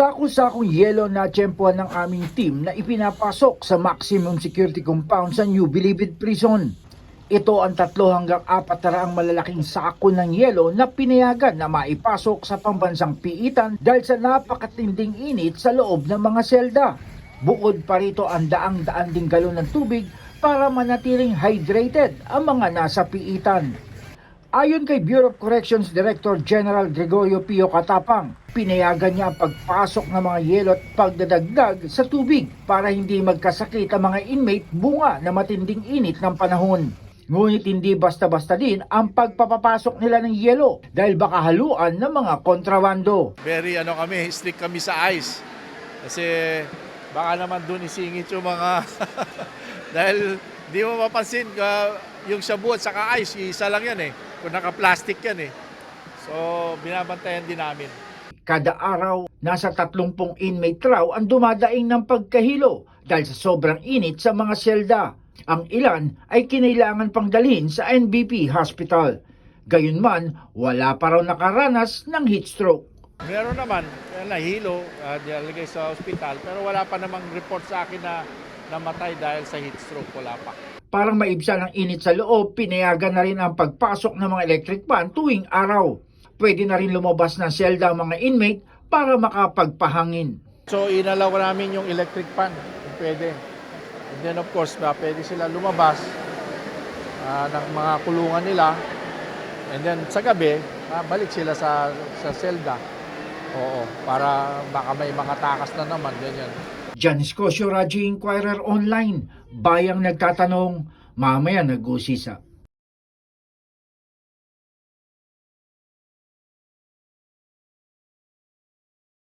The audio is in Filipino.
Sako-sakong yelo na tiyempohan ng aming team na ipinapasok sa maximum security compound sa New Bilibid Prison. Ito ang tatlo hanggang apat na raang malalaking sako ng yelo na pinayagan na maipasok sa pambansang piitan dahil sa napakatinding init sa loob ng mga selda. Bukod pa rito ang daang-daan ding galon ng tubig para manatiling hydrated ang mga nasa piitan. Ayon kay Bureau of Corrections Director General Gregorio Pio Katapang, pinayagan niya ang pagpasok ng mga yelo at pagdadagdag sa tubig para hindi magkasakit ang mga inmate bunga na matinding init ng panahon. Ngunit hindi basta-basta din ang pagpapapasok nila ng yelo dahil baka haluan ng mga kontrabando. very ano kami, strict kami sa ice. Kasi baka naman doon isingit yung mga dahil di mo mapansin ka yung shabu at saka ice, isa lang yan eh. Kung naka-plastic yan eh. So, binabantayan din namin. Kada araw, nasa 30 inmate raw ang dumadaing ng pagkahilo dahil sa sobrang init sa mga selda. Ang ilan ay kinailangan pang dalhin sa NBP Hospital. Gayunman, wala pa raw nakaranas ng heat stroke. Meron naman, kaya nahilo, uh, nilalagay sa ospital, pero wala pa namang report sa akin na namatay dahil sa heat stroke. Wala pa. Parang maibsan ang init sa loob, pinayagan na rin ang pagpasok ng mga electric fan tuwing araw. Pwede na rin lumabas ng selda ang mga inmate para makapagpahangin. So, inalaw namin yung electric fan, kung pwede. And then, of course, ba, pwede sila lumabas ah, ng mga kulungan nila. And then, sa gabi, ah, balik sila sa, sa selda. Oo, para baka may mga takas na naman, ganyan. Janice Cosio, Raji Inquirer Online. Bayang nagtatanong, mamaya nag-usisa.